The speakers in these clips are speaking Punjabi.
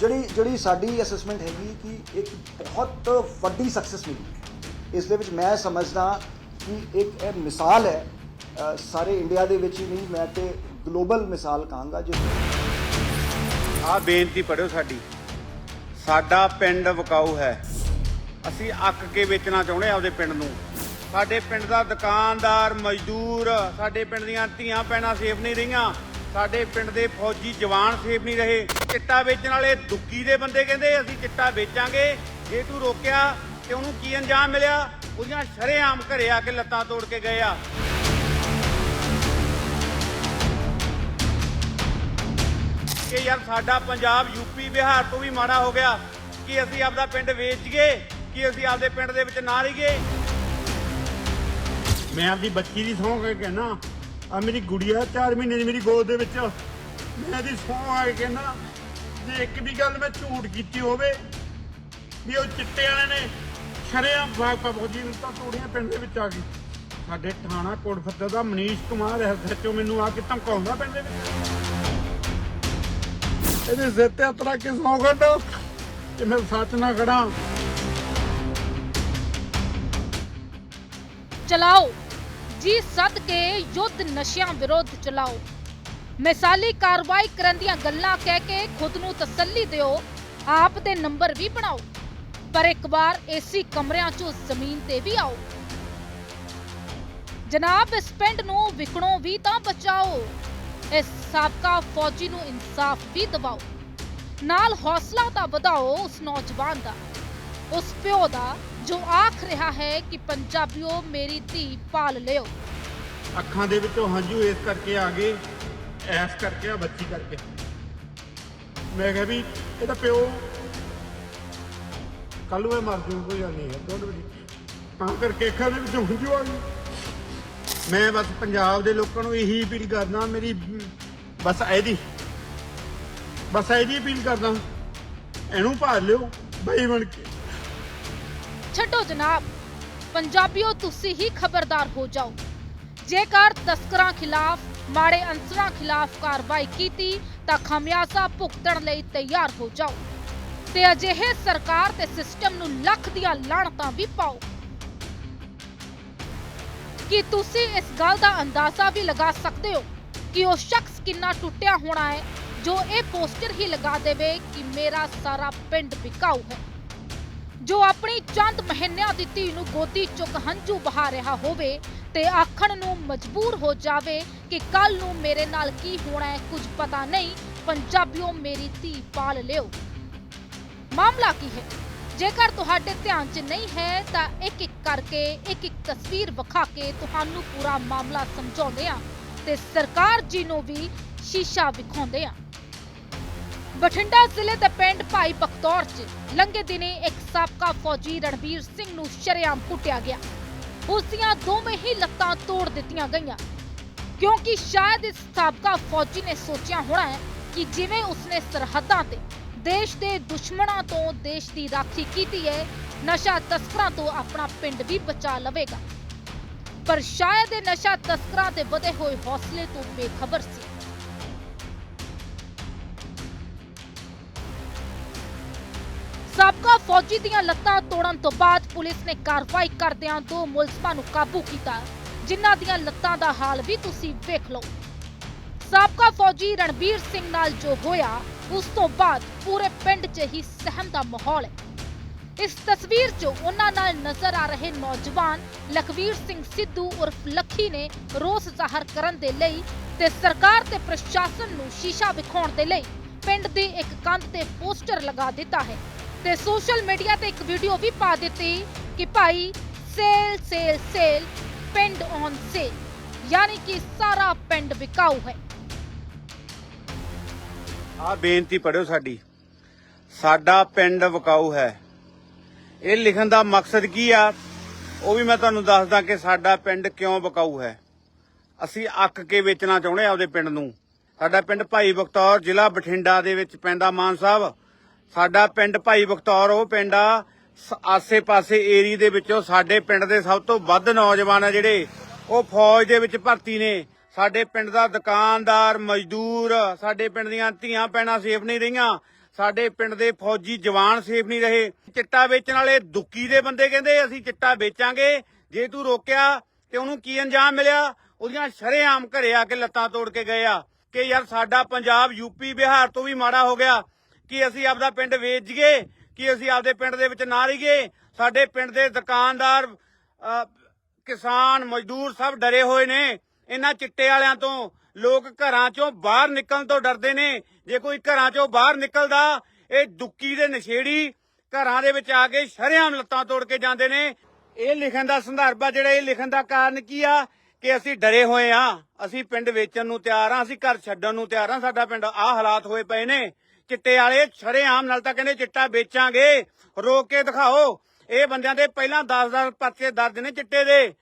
ਜਿਹੜੀ ਜਿਹੜੀ ਸਾਡੀ ਅਸੈਸਮੈਂਟ ਹੈਗੀ ਕਿ ਇੱਕ ਬਹੁਤ ਵੱਡੀ ਸਕਸੈਸ ਮਿਲੀ। ਇਸ ਦੇ ਵਿੱਚ ਮੈਂ ਸਮਝਦਾ ਕਿ ਇੱਕ ਇਹ ਮਿਸਾਲ ਹੈ ਸਾਰੇ ਇੰਡੀਆ ਦੇ ਵਿੱਚ ਹੀ ਨਹੀਂ, ਮੈਂ ਤੇ ਗਲੋਬਲ ਮਿਸਾਲ ਕਹਾਂਗਾ ਜਿਸ ਆ ਬੇਨਤੀ ਪੜਿਓ ਸਾਡੀ। ਸਾਡਾ ਪਿੰਡ ਵਿਕਾਊ ਹੈ। ਅਸੀਂ ਅੱਕ ਕੇ ਵੇਚਣਾ ਚਾਹੁੰਦੇ ਆ ਆਪਦੇ ਪਿੰਡ ਨੂੰ। ਸਾਡੇ ਪਿੰਡ ਦਾ ਦੁਕਾਨਦਾਰ ਮਜ਼ਦੂਰ, ਸਾਡੇ ਪਿੰਡ ਦੀਆਂ ਧੀਆਂ ਭੈਣਾਂ ਸੇਫ ਨਹੀਂ ਰਹੀਆਂ। ਸਾਡੇ ਪਿੰਡ ਦੇ ਫੌਜੀ ਜਵਾਨ ਸੇਫ ਨਹੀਂ ਰਹੇ। ਚਿੱਟਾ ਵੇਚਣ ਵਾਲੇ ਦੁੱਕੀ ਦੇ ਬੰਦੇ ਕਹਿੰਦੇ, ਅਸੀਂ ਚਿੱਟਾ ਵੇਚਾਂਗੇ। ਜੇ ਤੂੰ ਰੋਕਿਆ ਤੇ ਉਹਨੂੰ ਕੀ ਅੰਜਾਮ ਮਿਲਿਆ? ਉਹਦੀਆਂ ਸ਼ਰੇਆਮ ਘਰੇ ਆ ਕੇ ਲੱਤਾਂ ਤੋੜ ਕੇ ਗਏ ਆ। ਕਿ ਯਾਰ ਸਾਡਾ ਪੰਜਾਬ ਯੂਪੀ, ਬਿਹਾਰ ਤੋਂ ਵੀ ਮਾੜਾ ਹੋ ਗਿਆ। ਕਿ ਅਸੀਂ ਆਪਦਾ ਪਿੰਡ ਵੇਚ ਗਏ ਕਿ ਅਸੀਂ ਆਪਦੇ ਪਿੰਡ ਦੇ ਵਿੱਚ ਨਾ ਰਹੀਏ? ਮੈਂ ਆਪਦੀ ਬੱਚੀ ਦੀ ਸਹੁੰ ਕੇ ਕਹਿਣਾ ਆ ਮੇਰੀ ਗੁੜੀਆ 4 ਮਹੀਨੇ ਦੀ ਮੇਰੀ ਗੋਦ ਦੇ ਵਿੱਚ। ਮੈਂ ਇਹਦੀ ਸਹੁੰ ਆ ਕੇ ਕਹਿਣਾ ਜੇ ਇੱਕ ਵੀ ਗੱਲ ਮੈਂ ਝੂਠ ਕੀਤੀ ਹੋਵੇ, ਵੀ ਉਹ ਚਿੱਟੇ ਵਾਲੇ ਨੇ ਸ਼ਰੇਆਮ ਬਾਗ ਫੌਜੀ ਨੂੰ ਤਾਂ ਤੋੜੀਆਂ ਪਿੰਡ ਦੇ ਵਿੱਚ ਆ ਗਈ। ਸਾਡੇ ਥਾਣਾ ਕੋਟਫੱਤੇ ਦਾ ਮਨੀਸ਼ ਕੁਮਾਰ ਐਸਐਚਓ ਮੈਨੂੰ ਆ ਕੇ ਧਮਕਾਉਂਦਾ ਪਿੰਡ ਦੇ ਵਿੱਚ। ਇਹਦੇ ਸਿਰ ਤੇ ਅਤਰਾ ਕੇ ਸੌਂ ਕਿ ਮੈਂ ਸੱਚ ਨਾ ਖੜਾ ਚਲਾਓ। ਜੀ ਸੱਦ ਕੇ ਯੁੱਧ ਨਸ਼ਿਆਂ ਵਿਰੁੱਧ ਚਲਾਓ। ਮਿਸਾਲੀ ਕਾਰਵਾਈ ਕਰਨ ਦੀਆਂ ਗੱਲਾਂ ਕਹਿ ਕੇ ਖੁਦ ਨੂੰ ਤਸੱਲੀ ਦਿਓ, ਆਪ ਦੇ ਨੰਬਰ ਵੀ ਬਣਾਓ, ਪਰ ਇੱਕ ਵਾਰ ਏਸੀ ਕਮਰਿਆਂ 'ਚੋਂ ਜ਼ਮੀਨ ਤੇ ਵੀ ਆਓ। ਜਨਾਬ, ਇਸ ਪਿੰਡ ਨੂੰ ਵਿਕਣੋਂ ਵੀ ਤਾਂ ਬਚਾਓ, ਇਸ ਸਾਬਕਾ ਫੌਜੀ ਨੂੰ ਇਨਸਾਫ ਵੀ ਦਿਵਾਓ। ਨਾਲ ਹੌਸਲਾ ਤਾਂ ਵਧਾਓ ਉਸ ਨੌਜਵਾਨ ਦਾ, ਉਸ ਪਿਓ ਦਾ ਜੋ ਆਖ ਰਿਹਾ ਹੈ ਕਿ ਪੰਜਾਬੀਓ ਮੇਰੀ ਧੀ ਪਾਲ ਲਿਓ। ਅੱਖਾਂ ਦੇ ਵਿੱਚੋਂ ਹੰਝੂ ਇਸ ਕਰਕੇ ਆ ਗਏ, ਐਸ ਕਰਕੇ ਆ, ਬੱਚੀ ਕਰਕੇ। ਮੈਂ ਕਿਹਾ ਵੀ ਇਹਦਾ ਪਿਓ ਕੱਲ ਨੂੰ ਮੈਂ ਮਰ ਜੂ, ਕੋਈ ਗੱਲ ਨਹੀਂ ਹੈ ਡੋਂਟ ਵਰੀ ਤਾਂ ਕਰਕੇ ਅੱਖਾਂ ਦੇ ਵਿੱਚੋਂ ਹੰਝੂ ਆ ਗਏ। ਮੈਂ ਬਸ ਪੰਜਾਬ ਦੇ ਲੋਕਾਂ ਨੂੰ ਇਹੀ ਅਪੀਲ ਕਰਦਾ, ਮੇਰੀ ਬਸ ਇਹਦੀ ਬਸ ਇਹਦੀ ਅਪੀਲ ਕਰਦਾ। ਇਹਨੂੰ ਭਾਲ ਲਿਓ, ਬਈ ਬਣ ਕੇ। ਛੱਡੋ ਜਨਾਬ। ਪੰਜਾਬੀਓ, ਤੁਸੀਂ ਹੀ ਖਬਰਦਾਰ ਹੋ ਜਾਓ। ਜੇਕਰ ਤਸਕਰਾਂ ਖਿਲਾਫ, ਮਾੜੇ ਅੰਸਰਾਂ ਖਿਲਾਫ ਕਾਰਵਾਈ ਕੀਤੀ, ਤਾਂ ਖਮਿਆਜ਼ਾ ਭੁਗਤਣ ਲਈ ਤਿਆਰ ਹੋ ਜਾਓ। ਤੇ ਅਜਿਹੇ ਸਰਕਾਰ ਤੇ ਸਿਸਟਮ ਨੂੰ ਲੱਖ ਦੀਆਂ ਲਾਹਣਤਾਂ ਵੀ ਪਾਓ। ਕੀ ਤੁਸੀਂ ਇਸ ਗੱਲ ਦਾ ਅੰਦਾਜ਼ਾ ਵੀ ਲਗਾ ਸਕਦੇ ਹੋ ਕਿ ਉਹ ਸ਼ਖਸ ਕਿੰਨਾ ਟੁੱਟਿਆ ਹੋਣਾ ਹੈ, ਜੋ ਇਹ ਪੋਸਟਰ ਹੀ ਲਗਾ ਦੇਵੇ ਕਿ ਮੇਰਾ ਸਾਰਾ ਪਿੰਡ ਵਿਕਾਊ ਹੈ? ਜੋ ਆਪਣੀ ਚੰਦ ਮਹੀਨਿਆਂ ਦੀ ਧੀ ਨੂੰ ਗੋਦੀ ਚੁੱਕ ਹੰਝੂ ਬਹਾ ਰਿਹਾ ਹੋਵੇ ਤੇ ਆਖਣ ਨੂੰ ਮਜਬੂਰ ਹੋ ਜਾਵੇ ਕਿ ਕੱਲ ਨੂੰ ਮੇਰੇ ਨਾਲ ਕੀ ਹੋਣਾ ਹੈ, ਕੁਝ ਪਤਾ ਨਹੀਂ, ਪੰਜਾਬੀਓ ਮੇਰੀ ਧੀ ਪਾਲ ਲਿਓ। ਮਾਮਲਾ ਕੀ ਹੈ? ਜੇਕਰ ਤੁਹਾਡੇ ਧਿਆਨ 'ਚ ਨਹੀਂ ਹੈ, ਤਾਂ ਇੱਕ ਇੱਕ ਕਰਕੇ, ਇੱਕ ਇੱਕ ਤਸਵੀਰ ਵਿਖਾ ਕੇ ਤੁਹਾਨੂੰ ਪੂਰਾ ਮਾਮਲਾ ਸਮਝਾਉਂਦੇ ਆ ਤੇ ਸਰਕਾਰ ਜੀ ਨੂੰ ਵੀ ਸ਼ੀਸ਼ਾ ਵਿਖਾਉਂਦੇ ਆ ਬਠਿੰਡਾ ਜ਼ਿਲ੍ਹੇ ਦੇ ਪਿੰਡ ਭਾਈ ਬਖਤੌਰ 'ਚ ਲੰਘੇ ਦਿਨੇ ਇੱਕ ਸਾਬਕਾ ਫੌਜੀ ਰਣਬੀਰ ਸਿੰਘ ਨੂੰ ਸ਼ਰੇਆਮ ਕੁੱਟਿਆ ਗਿਆ। ਉਸ ਦੀਆਂ ਦੋਵੇਂ ਹੀ ਲੱਤਾਂ ਤੋੜ ਦਿੱਤੀਆਂ ਗਈਆਂ। ਕਿਉਂਕਿ ਸ਼ਾਇਦ ਇਸ ਸਾਬਕਾ ਫੌਜੀ ਨੇ ਸੋਚਿਆ ਹੋਣਾ ਹੈ ਕਿ ਜਿਵੇਂ ਉਸਨੇ ਸਰਹੱਦਾਂ ਤੇ ਦੇਸ਼ ਦੇ ਦੁਸ਼ਮਣਾਂ ਤੋਂ ਦੇਸ਼ ਦੀ ਰਾਖੀ ਕੀਤੀ ਹੈ, ਨਸ਼ਾ ਤਸਕਰਾਂ ਤੋਂ ਆਪਣਾ ਪਿੰਡ ਵੀ ਬਚਾ ਲਵੇਗਾ। ਪਰ ਸ਼ਾਇਦ ਇਹ ਨਸ਼ਾ ਤਸਕਰਾਂ ਦੇ ਵਧੇ ਹੋਏ ਹੌਸਲੇ ਤੋਂ ਬੇਖਬਰ ਸੀ। ਸਾਬਕਾ ਫੌਜੀ ਦੀਆਂ ਲੱਤਾਂ ਤੋੜਨ ਤੋਂ ਬਾਅਦ ਪੁਲਿਸ ਨੇ ਕਾਰਵਾਈ ਕਰਦਿਆਂ ਦੋ ਮੁਲਜ਼ਮਾਂ ਨੂੰ ਕਾਬੂ ਕੀਤਾ ਜਿਨ੍ਹਾਂ ਦੀਆਂ ਲੱਤਾਂ ਦਾ ਹਾਲ ਵੀ ਤੁਸੀਂ ਵੇਖ ਲਓ। ਸਾਬਕਾ ਫੌਜੀ ਰਣਬੀਰ ਸਿੰਘ ਨਾਲ ਜੋ ਹੋਇਆ, ਉਸ ਤੋਂ ਬਾਅਦ ਪੂਰੇ ਪਿੰਡ 'ਚ ਹੀ ਸਹਿਮ ਦਾ ਮਾਹੌਲ ਹੈ। ਇਸ ਤਸਵੀਰ 'ਚ ਉਹਨਾਂ ਨਾਲ ਨਜ਼ਰ ਆ ਰਹੇ ਨੌਜਵਾਨ ਲਖਵੀਰ ਸਿੰਘ ਸਿੱਧੂ ਉਰਫ ਲੱਖੀ ਨੇ ਰੋਸ ਜ਼ਾਹਰ ਕਰਨ ਦੇ ਲਈ ਤੇ ਸਰਕਾਰ ਤੇ ਪ੍ਰਸ਼ਾਸਨ ਨੂੰ ਸ਼ੀਸ਼ਾ ਵਿਖਾਉਣ ਦੇ ਲਈ ਪਿੰਡ ਦੀ ਇੱਕ ਕੰਧ ਤੇ ਪੋਸਟਰ ਲਗਾ ਦਿੱਤਾ ਹੈ। ਤੇ ਸੋਸ਼ਲ ਮੀਡੀਆ ਤੇ ਇੱਕ ਵੀਡੀਓ ਵੀ ਪਾ ਦਿੱਤੀ ਕਿ ਭਾਈ ਸੇਲ ਸੇਲ ਸੇਲ, ਪਿੰਡ ਔਨ ਸੇਲ, ਯਾਨੀ ਕਿ ਸਾਰਾ ਪਿੰਡ ਵਿਕਾਊ ਹੈ। ਆ ਬੇਨਤੀ ਪੜਿਓ ਸਾਡੀ। ਸਾਡਾ ਪਿੰਡ ਵਿਕਾਊ ਹੈ। ਇਹ ਲਿਖਣ ਦਾ ਮਕਸਦ ਕੀ ਆ? ਉਹ ਵੀ ਮੈਂ ਤੁਹਾਨੂੰ ਦੱਸਦਾ ਕਿ ਸਾਡਾ ਪਿੰਡ ਕਿਉਂ ਵਿਕਾਊ ਹੈ। ਅਸੀਂ ਅੱਕ ਕੇ ਵੇਚਣਾ ਚਾਹੁੰਦੇ ਆ ਆਪਦੇ ਪਿੰਡ ਨੂੰ। ਸਾਡਾ ਪਿੰਡ ਭਾਈ ਬਖਤੌਰ ਜ਼ਿਲ੍ਹਾ ਬਠਿੰਡਾ ਦੇ ਵਿੱਚ ਪੈਂਦਾ ਮਾਨ ਸਾਹਿਬ। ਸਾਡਾ ਪਿੰਡ ਭਾਈ ਬਖਤੌਰ, ਉਹ ਪਿੰਡ ਆ ਆਸੇ-ਪਾਸੇ ਏਰੀ ਦੇ ਵਿੱਚੋਂ ਸਾਡੇ ਪਿੰਡ ਦੇ ਸਭ ਤੋਂ ਵੱਧ ਨੌਜਵਾਨ ਆ ਜਿਹੜੇ, ਉਹ ਫੌਜ ਦੇ ਵਿੱਚ ਭਰਤੀ ਨੇ। ਸਾਡੇ ਪਿੰਡ ਦਾ ਦੁਕਾਨਦਾਰ, ਮਜ਼ਦੂਰ, ਸਾਡੇ ਪਿੰਡ ਦੀਆਂ ਧੀਆਂ ਭੈਣਾਂ ਸੇਫ ਨਹੀਂ ਰਹੀਆਂ। ਸਾਡੇ ਪਿੰਡ ਦੇ ਫੌਜੀ ਜਵਾਨ ਸੇਫ ਨਹੀਂ ਰਹੇ। ਚਿੱਟਾ ਵੇਚਣ ਵਾਲੇ ਦੁੱਕੀ ਦੇ ਬੰਦੇ ਕਹਿੰਦੇ, ਅਸੀਂ ਚਿੱਟਾ ਵੇਚਾਂਗੇ। ਜੇ ਤੂੰ ਰੋਕਿਆ ਤੇ ਉਹਨੂੰ ਕੀ ਅੰਜਾਮ ਮਿਲਿਆ? ਉਹਦੀਆਂ ਸ਼ਰੇਆਮ ਘਰੇ ਆ ਕੇ ਲੱਤਾਂ ਤੋੜ ਕੇ ਗਏ ਆ ਕਿ ਯਾਰ ਸਾਡਾ ਪੰਜਾਬ ਯੂਪੀ ਬਿਹਾਰ ਤੋਂ ਵੀ ਮਾੜਾ ਹੋ ਗਿਆ। ਕਿ ਅਸੀਂ ਆਪਦਾ ਪਿੰਡ ਵੇਚ ਜੀਏ ਕਿ ਅਸੀਂ ਆਪਦੇ ਪਿੰਡ ਦੇ ਵਿੱਚ ਨਾ ਰਹੀਏ। ਸਾਡੇ ਪਿੰਡ ਦੇ ਦੁਕਾਨਦਾਰ ਕਿਸਾਨ, ਮਜ਼ਦੂਰ ਸਭ ਡਰੇ ਹੋਏ ਨੇ। ਇਹਨਾਂ ਚਿੱਟੇ ਵਾਲਿਆਂ ਤੋਂ ਲੋਕ ਘਰਾਂ ਚੋਂ ਬਾਹਰ ਨਿਕਲਣ ਤੋਂ ਡਰਦੇ ਨੇ। ਜੇ ਕੋਈ ਘਰਾਂ ਚੋਂ ਬਾਹਰ ਨਿਕਲਦਾ, ਇਹ ਦੁੱਕੀ ਦੇ ਨਸ਼ੇੜੀ ਘਰਾਂ ਦੇ ਵਿੱਚ ਆ ਕੇ ਸ਼ਰੇਆਮ ਲੱਤਾਂ ਤੋੜ ਕੇ ਜਾਂਦੇ ਨੇ। ਇਹ ਲਿਖਣ ਦਾ ਸੰਦਰਭ ਆ, ਜਿਹੜਾ ਇਹ ਲਿਖਣ ਦਾ ਕਾਰਨ ਕੀ ਆ? ਕਿ ਅਸੀਂ ਡਰੇ ਹੋਏ ਆ। ਅਸੀਂ ਪਿੰਡ ਵੇਚਣ ਨੂੰ ਤਿਆਰ ਆ, ਅਸੀਂ ਘਰ ਛੱਡਣ ਨੂੰ ਤਿਆਰ ਆ। ਸਾਡਾ ਪਿੰਡ ਆ ਹਾਲਾਤ ਹੋਏ ਪਏ ਨੇ। ਚਿੱਟੇ ਵਾਲੇ ਸ਼ਰੇਆਮ ਨਾਲ ਤਾਂ ਕਹਿੰਦੇ ਚਿੱਟਾ ਵੇਚਾਂਗੇ। ਰੋਕ ਕੇ ਦਿਖਾਓ। ਇਹ ਬੰਦਿਆਂ ਦੇ ਪਹਿਲਾਂ 10-10 ਪਰਚੇ ਦਰਜ ਨੇ ਚਿੱਟੇ ਦੇ।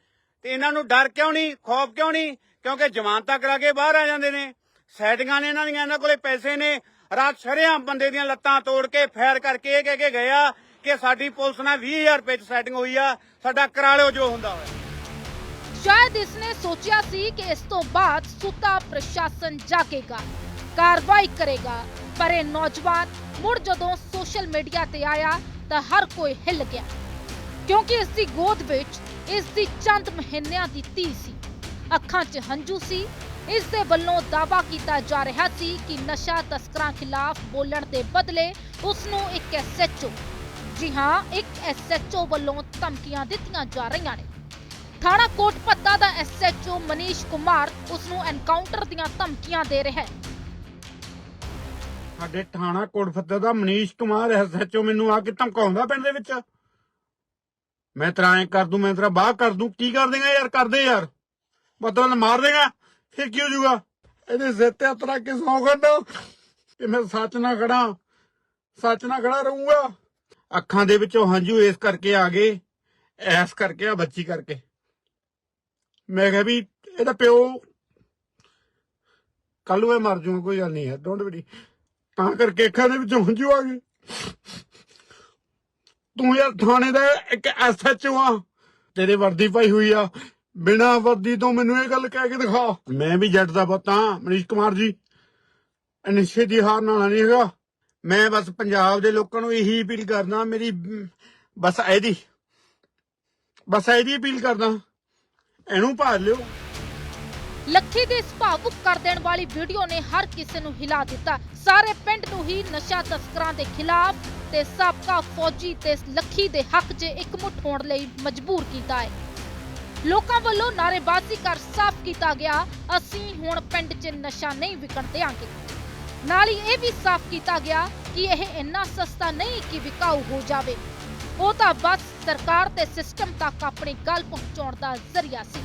ਤੇ ਇਹਨਾਂ ਨੂੰ ਡਰ ਕਿਉਂ ਨਹੀਂ, ਖੌਫ ਕਿਉਂ ਨਹੀਂ? ਕਿਉਂਕਿ ਜ਼ਮਾਨਤਾਂ ਕਰਾ ਕੇ ਬਾਹਰ ਆ ਜਾਂਦੇ ਨੇ। ਸੈਟਿੰਗਾਂ ਨੇ ਇਹਨਾਂ ਦੀਆਂ, ਇਹਨਾਂ ਕੋਲੇ ਪੈਸੇ ਨੇ। ਰਾਤ ਸ਼ਰੇਆਮ ਬੰਦੇ ਦੀਆਂ ਲੱਤਾਂ ਤੋੜ ਕੇ ਫੈਰ ਕਰਕੇ ਇਹ ਕਹਿ ਕੇ ਗਏ ਆ ਕਿ ਸਾਡੀ ਪੁਲਿਸ ਨਾਲ 20000 ਰੁਪਏ ਚ ਸੈਟਿੰਗ ਹੋਈ ਆ। ਸਾਡਾ ਕਰਾ ਲਿਓ ਜੋ ਹੁੰਦਾ ਹੋਇਆ। ਸ਼ਾਇਦ ਇਸਨੇ ਸੋਚਿਆ ਸੀ ਕਿ ਇਸ ਤੋਂ ਬਾਅਦ ਸੁੱਤਾ ਪ੍ਰਸ਼ਾਸਨ ਜਾਗੇਗਾ, ਕਾਰਵਾਈ ਕਰੇਗਾ। ਪਰ ਇਹ ਨੌਜਵਾਨ ਮੁੜ ਜਦੋਂ ਸੋਸ਼ਲ ਮੀਡੀਆ ਤੇ ਆਇਆ ਤਾਂ ਹਰ ਕੋਈ ਹਿੱਲ ਗਿਆ। ਕਿਉਂਕਿ ਇਸ ਦੀ ਗੋਦ ਵਿੱਚ, ਇਸ ਦੀ ਚੰਦ ਮਹੀਨਿਆਂ ਦੀ ਧੀ ਸੀ। ਅੱਖਾਂ 'ਚ ਹੰਝੂ ਸੀ। ਇਸ ਦੇ ਵੱਲੋਂ ਦਾਵਾ ਕੀਤਾ ਜਾ ਰਿਹਾ ਸੀ ਕਿ ਨਸ਼ਾ ਤਸਕਰਾਂ ਖਿਲਾਫ ਬੋਲਣ ਦੇ ਬਦਲੇ ਉਸ ਨੂੰ ਇੱਕ ਐਸਐਚਓ ਜੀ ਹਾਂ, ਇੱਕ ਐਸਐਚਓ ਵੱਲੋਂ ਧਮਕੀਆਂ ਦਿੱਤੀਆਂ ਜਾ ਰਹੀਆਂ ਨੇ। ਥਾਣਾ ਕੋਟ ਪੱਤਾ ਦਾ ਐਸਐਚਓ ਮਨੀਸ਼ ਕੁਮਾਰ ਉਸ ਨੂੰ ਐਨਕਾਊਂਟਰ ਦੀਆਂ ਧਮਕੀਆਂ ਦੇ ਰਿਹਾ ਹੈ। ਸਾਡੇ ਥਾਣਾ ਕੋਟਫੱਤੇ ਦਾ ਮਨੀਸ਼ ਕੁਮਾਰ ਐਸਐਚਓ ਮੈਨੂੰ ਆ ਕੇ ਧਮਕਾਉਂਦਾ ਪਿੰਡ ਦੇ ਵਿੱਚ। ਮੈਂ ਤੇਰਾ ਐਂ ਕਰ ਦੂੰ, ਮੈਂ ਤੇਰਾ ਬਾਹ ਕਰ ਦੂੰ। ਕੀ ਕਰ ਦੇਗਾ ਯਾਰ ਕਰਦੇ ਯਾਰ। ਮਤਲਬ ਮਾਰ ਦੇਗਾ। ਫਿਰ ਕੀ ਹੋ ਜਾਊਗਾ? ਇਹਦੇ ਸਿਰ ਤੇ ਹੱਥ ਕੇ ਸੌਂ ਕਰਦਾ ਕਿ ਮੈਂ ਸੱਚ ਨਾ ਖੜਾ। ਸੱਚ ਨਾ ਖੜਾ ਰਹੂੰਗਾ। ਅੱਖਾਂ ਦੇ ਵਿੱਚੋਂ ਹੰਝੂ ਇਸ ਕਰਕੇ ਆ ਗਏ, ਐਸ ਕਰਕੇ ਆ, ਬੱਚੀ ਕਰਕੇ। ਮੈਂ ਕਿਹਾ ਵੀ ਇਹਦਾ ਪਿਓ ਕੱਲ ਨੂੰ ਇਹ ਮਰ ਜਾਊਗਾ, ਕੋਈ ਗੱਲ ਨਹੀਂ ਹੈ। ਡੋਂਟ ਵਰੀ ਤਾਂ ਕਰਕੇ ਅੱਖਾਂ ਦੇ ਵਿੱਚੋਂ ਹੰਝੂ ਆ ਗਏ। ਤੂੰ ਯਾਰ ਥਾਣੇ ਦਾ ਇੱਕ ਐਸਐਚਓ ਆ। ਤੇਰੇ ਵਰਦੀ ਪਾਈ ਹੋਈ ਆ। ਬਿਨਾ ਵਰਦੀ ਤੋਂ ਮੈਨੂੰ ਇਹ ਗੱਲ ਕਹਿ ਕੇ ਦਿਖਾ। ਮੈਂ ਵੀ ਜੱਟ ਦਾ ਪੁੱਤ ਮਨੀਸ਼ ਕੁਮਾਰ ਜੀ। ਨਿਸ਼ਚੇ ਦੀ ਹਾਰ ਨਾਲ ਨਹੀਂ ਹੈਗਾ। ਮੈਂ ਬਸ ਪੰਜਾਬ ਦੇ ਲੋਕਾਂ ਨੂੰ ਇਹੀ ਅਪੀਲ ਕਰਦਾ, ਮੇਰੀ ਬਸ ਇਹਦੀ। ਬਸ ਇਹਦੀ ਅਪੀਲ ਕਰਦਾ। ਇਹਨੂੰ ਭਾਲ ਲਿਓ। ਲੱਖੀ ਦੀ ਇਸ ਭਾਵੁਕ ਕਰ ਦੇਣ ਵਾਲੀ ਵੀਡੀਓ ਨੇ ਹਰ ਕਿਸੇ ਨੂੰ ਹਿਲਾ ਦਿੱਤਾ। ਸਾਰੇ ਪਿੰਡ ਨੂੰ ਹੀ ਨਸ਼ਾ ਤਸਕਰਾਂ ਦੇ ਖਿਲਾਫ ਤੇ ਸਾਬਕਾ ਫੌਜੀ ਤੇ ਲੱਖੀ ਦੇ ਹੱਕ 'ਚ ਇਕਮੁੱਠ ਹੋਣ ਲਈ ਮਜਬੂਰ ਕੀਤਾ ਹੈ। ਲੋਕਾਂ ਵੱਲੋਂ ਨਾਅਰੇਬਾਜ਼ੀ ਕਰ ਸਾਫ਼ ਕੀਤਾ ਗਿਆ, ਅਸੀਂ ਹੁਣ ਪਿੰਡ 'ਚ ਨਸ਼ਾ ਨਹੀਂ ਵਿਕਣ ਦੇਵਾਂਗੇ ਨਾਲ ਹੀ ਇਹ ਵੀ ਸਾਫ਼ ਕੀਤਾ ਗਿਆ ਕਿ ਇਹ ਇੰਨਾ ਸਸਤਾ ਨਹੀਂ ਕਿ ਵਿਕਾਊ ਹੋ ਜਾਵੇ। ਉਹ ਤਾਂ ਬਸ ਸਰਕਾਰ ਤੇ ਸਿਸਟਮ ਤੱਕ ਆਪਣੀ ਗੱਲ ਪਹੁੰਚਾਉਣ ਦਾ ਜ਼ਰੀਆ ਸੀ।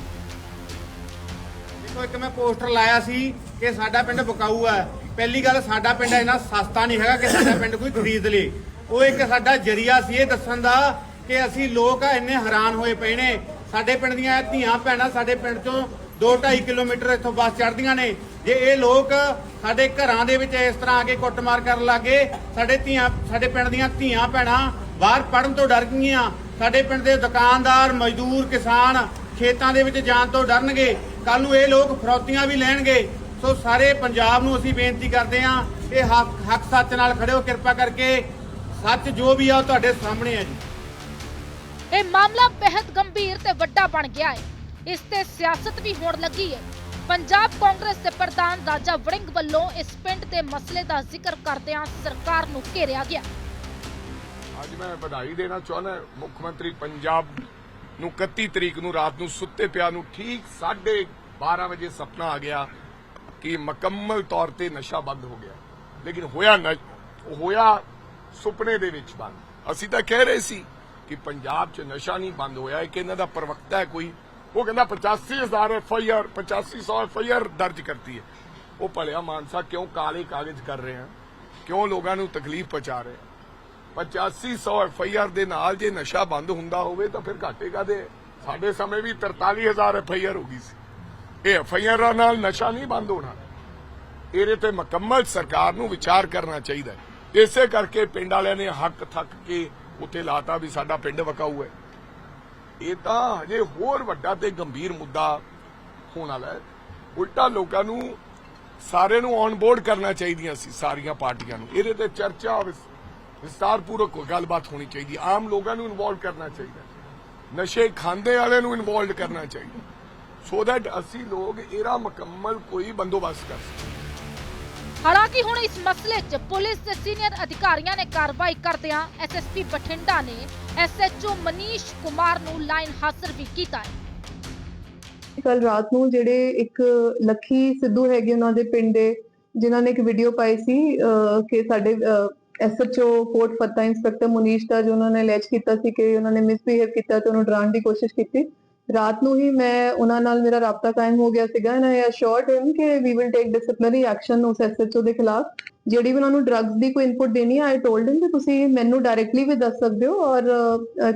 ਦੇਖੋ ਇੱਕ ਮੈਂ ਪੋਸਟਰ ਲਾਇਆ ਸੀ ਕਿ ਸਾਡਾ ਪਿੰਡ ਬਕਾਊ ਹੈ ਪਹਿਲੀ ਗੱਲ ਸਾਡਾ ਪਿੰਡ ਇੰਨਾ ਸਸਤਾ ਨਹੀਂ ਹੈਗਾ ਕਿ ਸਾਡਾ ਪਿੰਡ ਕੋਈ ਖਰੀਦ ਲੇ। ਉਹ ਇੱਕ ਸਾਡਾ ਜਰੀਆ ਸੀ ਇਹ ਦੱਸਣ ਦਾ ਕਿ ਅਸੀਂ ਲੋਕ ਆ ਇੰਨੇ ਹੈਰਾਨ ਹੋਏ ਪਏ ਨੇ। ਸਾਡੇ ਪਿੰਡ ਦੀਆਂ ਧੀਆਂ ਭੈਣਾਂ ਸਾਡੇ ਪਿੰਡ ਤੋਂ 2.5 ਕਿਲੋਮੀਟਰ ਇੱਥੋਂ ਬੱਸ ਚੜ੍ਹਦੀਆਂ ਨੇ। ਜੇ ਇਹ ਲੋਕ ਸਾਡੇ ਘਰਾਂ ਦੇ ਵਿੱਚ ਇਸ ਤਰ੍ਹਾਂ ਆ ਕੇ ਕੁੱਟਮਾਰ ਕਰਨ ਲੱਗੇ ਸਾਡੇ ਧੀਆਂ, ਸਾਡੇ ਪਿੰਡ ਦੀਆਂ ਧੀਆਂ ਭੈਣਾਂ ਬਾਹਰ ਪੜਨ ਤੋਂ ਡਰ ਗਈਆਂ। ਸਾਡੇ ਪਿੰਡ ਦੇ ਦੁਕਾਨਦਾਰ, ਮਜ਼ਦੂਰ, ਕਿਸਾਨ ਖੇਤਾਂ ਦੇ ਵਿੱਚ ਜਾਣ ਤੋਂ ਡਰਨਗੇ। ਕੱਲ ਨੂੰ ਇਹ ਲੋਕ ਫਰੌਤੀਆਂ ਵੀ ਲੈਣਗੇ। ਸੋ ਸਾਰੇ ਪੰਜਾਬ ਨੂੰ ਅਸੀਂ ਬੇਨਤੀ ਕਰਦੇ ਹਾਂ ਕਿ ਹੱਕ ਹੱਕ ਸੱਚ ਨਾਲ ਖੜਿਓ ਕਿਰਪਾ ਕਰਕੇ ਸੱਚ ਜੋ ਵੀ ਆ ਤੁਹਾਡੇ ਸਾਹਮਣੇ ਹੈ ਜੀ। ਇਹ ਮਾਮਲਾ ਬੇहद ਗੰਭੀਰ ਤੇ ਵੱਡਾ ਬਣ ਗਿਆ ਹੈ। ਇਸ ਤੇ ਸਿਆਸਤ ਵੀ ਹੋਣ ਲੱਗੀ ਹੈ। ਪੰਜਾਬ ਕਾਂਗਰਸ ਦੇ ਪ੍ਰਧਾਨ ਰਾਜਾ ਵੜਿੰਗ ਵੱਲੋਂ ਇਸ ਪਿੰਡ ਦੇ ਮਸਲੇ ਦਾ ਜ਼ਿਕਰ ਕਰਦਿਆਂ ਸਰਕਾਰ ਨੂੰ ਘੇਰਿਆ ਗਿਆ। ਅੱਜ ਮੈਂ ਵਧਾਈ ਦੇਣਾ ਚਾਹੁੰਦਾ ਮੁੱਖ ਮੰਤਰੀ ਪੰਜਾਬ ਨੂੰ 31 ਤਰੀਕ ਨੂੰ ਰਾਤ ਨੂੰ ਸੁੱਤੇ ਪਿਆ ਨੂੰ ਠੀਕ 12:30 ਵਜੇ ਸੁਪਨਾ ਆ ਗਿਆ ਕਿ ਮੁਕੰਮਲ ਤੌਰ ਤੇ ਨਸ਼ਾ ਬੰਦ ਹੋ ਗਿਆ। ਲੇਕਿਨ ਹੋਇਆ ਹੋਇਆ ਸੁਪਨੇ ਦੇ ਵਿੱਚ ਬੰਦ। ਅਸੀਂ ਤਾਂ ਕਹਿ ਰਹੇ ਸੀ ਕਿ ਪੰਜਾਬ 'ਚ ਨਸ਼ਾ ਨਹੀਂ ਬੰਦ ਹੋਇਆ, ਇੱਕ ਇਹਨਾਂ ਦਾ ਪ੍ਰਵਕਤਾ ਹੈ ਕੋਈ। ਉਹ ਕਹਿੰਦਾ 85000 ਐਫਆਈਆਰ 8500 ਐਫਆਈਆਰ ਦਰਜ ਕਰਤੀ ਹੈ। ਉਹ ਭਲਿਆ ਮਾਨਸਾ ਕਿਉਂ ਕਾਲੇ ਕਾਗਜ਼ ਕਰ ਰਹੇ ਆ ਕਿਉਂ ਲੋਕਾਂ ਨੂੰ ਤਕਲੀਫ ਪਹੁੰਚਾ ਰਹੇ ਆ 8500 ਐਫਆਈਆਰ ਦੇ ਨਾਲ ਜੇ ਨਸ਼ਾ ਬੰਦ ਹੁੰਦਾ ਹੋਵੇ ਤਾਂ ਫਿਰ ਘਾਟੇ ਕਾਦੇ ਸਾਡੇ ਸਮੇਂ ਵੀ 43000 ਐਫਆਈਆਰ ਹੋ ਗਈ ਸੀ। ਇਹ ਐਫਆਈਆਰਾਂ ਨਾਲ ਨਸ਼ਾ ਨਹੀਂ ਬੰਦ ਹੋਣਾ। ਇਹਦੇ ਤੇ ਮੁਕੰਮਲ ਸਰਕਾਰ ਨੂੰ ਵਿਚਾਰ ਕਰਨਾ ਚਾਹੀਦਾ ਹੈ। ਇਸੇ ਕਰਕੇ ਪਿੰਡ ਵਾਲਿਆਂ ਨੇ ਹੱਕ ਥੱਕ ਕੇ ਉੱਥੇ ਲਾਤਾ ਵੀ ਸਾਡਾ ਪਿੰਡ ਵਕਾਊ ਹੈ। ਇਹ ਤਾਂ ਹਜੇ ਹੋਰ ਵੱਡਾ ਤੇ ਗੰਭੀਰ ਮੁੱਦਾ ਹੋਣ ਵਾਲਾ ਹੈ। ਉਲਟਾ ਲੋਕਾਂ ਨੂੰ ਸਾਰੇ ਨੂੰ ਔਨ ਬੋਰਡ ਕਰਨਾ ਚਾਹੀਦੀਆਂ ਸੀ, ਸਾਰੀਆਂ ਪਾਰਟੀਆਂ ਨੂੰ। ਇਹਦੇ ਤੇ ਚਰਚਾ ਵਿਸ- ਵਿਸਤਾਰਪੂਰਵਕ ਗੱਲਬਾਤ ਹੋਣੀ ਚਾਹੀਦੀ ਆਮ ਲੋਕਾਂ ਨੂੰ ਇਨਵੋਲਵ ਕਰਨਾ ਚਾਹੀਦਾ ਨਸ਼ੇ ਖਾਂਦੇ ਵਾਲੇ ਨੂੰ ਇਨਵੋਲਵ ਕਰਨਾ ਚਾਹੀਦਾ ਸੋ ਦੈਟ ਅਸੀਂ ਲੋਕ ਇਹਦਾ ਮੁਕੰਮਲ ਕੋਈ ਬੰਦੋਬਸਤ ਕਰ ਸਕੀਏ। ਹਾਲਾਂਕਿ ਹੁਣ ਇਸ ਮਸਲੇ 'ਚ ਪੁਲਿਸ ਦੇ ਸੀਨੀਅਰ ਅਧਿਕਾਰੀਆਂ ਨੇ ਕਾਰਵਾਈ ਕਰਦਿਆਂ ਐਸਐਸਪੀ ਬਠਿੰਡਾ ਨੇ ਐਸਐਚਓ ਮਨੀਸ਼ ਕੁਮਾਰ ਨੂੰ ਲਾਈਨ ਹਾਜ਼ਰ ਵੀ ਕੀਤਾ ਹੈ। ਕੱਲ ਰਾਤ ਨੂੰ ਜਿਹੜੇ ਇੱਕ ਲੱਖੀ ਸਿੱਧੂ ਹੈਗੇ ਉਹਨਾਂ ਦੇ ਪਿੰਡ ਦੇ ਜਿਨ੍ਹਾਂ ਨੇ ਇੱਕ ਵੀਡੀਓ ਪਾਈ ਸੀ ਅਹ, ਕਿ ਸਾਡੇ ਐਸਐਚਓ ਕੋਟ ਫੱਤਾ ਇੰਸਪੈਕਟਰ ਮੁਨੀਸ਼ ਦਾ ਜੋ ਉਹਨਾਂ ਨੇ ਅਲੈਜ ਕੀਤਾ ਸੀ ਕਿ ਉਹਨਾਂ ਨੇ ਮਿਸਬਿਹੇਵ ਕੀਤਾ ਤੇ ਉਹਨੂੰ ਡਰਾਉਣ ਦੀ ਕੋਸ਼ਿਸ਼ ਕੀਤੀ। ਰਾਤ ਨੂੰ ਹੀ ਮੈਂ ਉਹਨਾਂ ਨਾਲ ਮੇਰਾ ਰਾਬਤਾ ਕਾਇਮ ਹੋ ਗਿਆ ਸੀਗਾ ਐਂਡ ਆਈ ਅਸ਼ੋਰਡ ਹਿਮ ਕਿ we will take disciplinary action ਉਸ ਐਸਐਚਓ ਦੇ ਖਿਲਾਫ। ਜਿਹੜੀ ਵੀ ਉਹਨਾਂ ਨੂੰ ਡਰੱਗਸ ਦੀ ਕੋਈ ਇਨਪੁਟ ਦੇਣੀ ਹੈ ਆਈ ਟੋਲਡ ਹਿਮ ਕਿ ਤੁਸੀਂ ਮੈਨੂੰ ਡਾਇਰੈਕਟਲੀ ਵੀ ਦੱਸ ਸਕਦੇ ਹੋ ਔਰ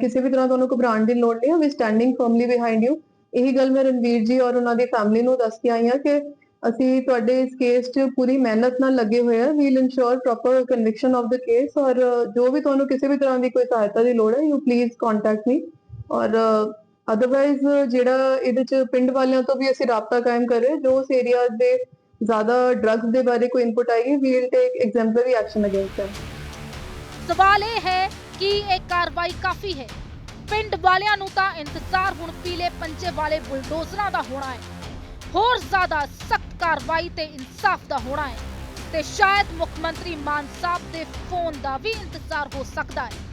ਕਿਸੇ ਵੀ ਤਰ੍ਹਾਂ ਤੁਹਾਨੂੰ ਘਬਰਾਉਣ ਦੀ ਲੋੜ ਨਹੀਂ ਹੈ we standing firmly behind you ਇਹੀ ਗੱਲ ਮੈਂ ਰਣਵੀਰ ਜੀ ਔਰ ਉਹਨਾਂ ਦੀ ਫੈਮਿਲੀ ਨੂੰ ਦੱਸ ਕੇ ਆਈ ਹਾਂ ਕਿ ਅਸੀਂ ਤੁਹਾਡੇ ਇਸ ਕੇਸ 'ਚ ਪੂਰੀ ਮਿਹਨਤ ਨਾਲ ਲੱਗੇ ਹੋਏ ਹਾਂ we'll ensure proper conviction of the case ਔਰ, ਜੋ ਵੀ ਤੁਹਾਨੂੰ ਕਿਸੇ ਵੀ ਤਰ੍ਹਾਂ ਦੀ ਕੋਈ ਸਹਾਇਤਾ ਦੀ ਲੋੜ ਹੈ ਯੂ ਪਲੀਜ਼ ਕੰਟੈਕਟ ਮੀ ਔਰ ਅਦਰਵਾਈਜ਼ ਜਿਹੜਾ ਇਹਦੇ 'ਚ ਪਿੰਡ ਵਾਲਿਆਂ ਤੋਂ ਵੀ ਅਸੀਂ ਰਾਬਤਾ ਕਾਇਮ ਕਰ ਰਹੇ ਜੋ ਉਸ ਏਰੀਆ ਦੇ ਜ਼ਿਆਦਾ ਡਰੱਗਸ ਦੇ ਬਾਰੇ ਕੋਈ ਇਨਪੁਟ ਆਏਗੀ we will take exemplary action against them. ਸਵਾਲ ਇਹ ਹੈ ਕਿ ਇਹ ਕਾਰਵਾਈ ਕਾਫੀ ਹੈ। ਪਿੰਡ ਵਾਲਿਆਂ ਨੂੰ ਤਾਂ ਇੰਤਜ਼ਾਰ ਹੁਣ ਪੀਲੇ ਪੰਜੇ ਵਾਲੇ ਬੁਲਡੋਜ਼ਰਾਂ ਦਾ ਹੋਣਾ ਹੈ। ਹੋਰ ਜ਼ਿਆਦਾ ਸਖਤ ਕਾਰਵਾਈ ਤੇ ਇਨਸਾਫ ਦਾ ਹੋਣਾ ਹੈ। ਤੇ ਸ਼ਾਇਦ ਮੁੱਖ ਮੰਤਰੀ ਮਾਨ ਸਾਹਿਬ ਦੇ ਫੋਨ ਦਾ ਵੀ ਇੰਤਜ਼ਾਰ ਹੋ ਸਕਦਾ ਹੈ।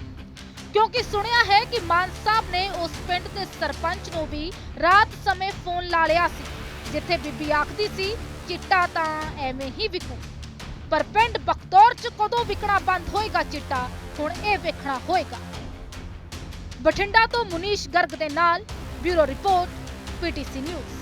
ਕਿਉਂਕਿ ਸੁਣਿਆ ਹੈ ਕਿ ਮਾਨ ਸਾਹਿਬ ਨੇ ਉਸ ਪਿੰਡ ਦੇ ਸਰਪੰਚ ਨੂੰ ਵੀ ਰਾਤ ਸਮੇਂ ਫੋਨ ਲਾ ਲਿਆ ਸੀ, ਜਿੱਥੇ ਬੀਬੀ ਆਖਦੀ ਸੀ, ਚਿੱਟਾ ਤਾਂ ਐਵੇਂ ਹੀ ਵਿਕੂ। ਪਰ ਪਿੰਡ ਬਖਤੌਰ ਚ ਕਦੋਂ ਵਿਕਣਾ ਬੰਦ ਹੋਏਗਾ ਚਿੱਟਾ, ਹੁਣ ਇਹ ਵੇਖਣਾ ਹੋਏਗਾ। ਬਠਿੰਡਾ ਤੋਂ ਮੁਨੀਸ਼ ਗਰਗ ਦੇ ਨਾਲ ਬਿਊਰੋ ਰਿਪੋਰਟ, ਪੀਟੀਸੀ ਨਿਊਜ਼।